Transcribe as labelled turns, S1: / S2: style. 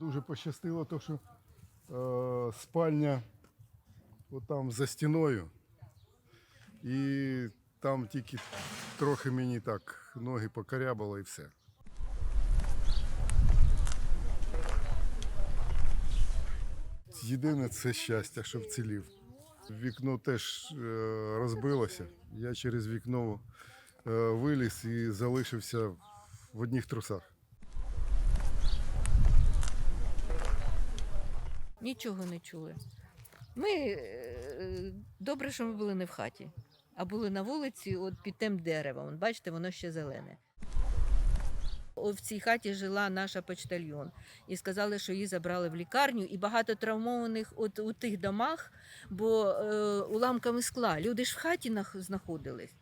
S1: Дуже пощастило, то, що е, спальня отам за стіною. І там тільки трохи мені так ноги покорябало і все. Єдине це щастя, що вцілів. Вікно теж е, розбилося. Я через вікно е, виліз і залишився в одних трусах.
S2: Нічого не чули. Ми е, добре, що ми були не в хаті, а були на вулиці, от під тим деревом. Бачите, воно ще зелене. В цій хаті жила наша почтальйон. І сказали, що її забрали в лікарню, і багато травмованих от у тих домах, бо е, уламками скла. Люди ж в хаті знаходились.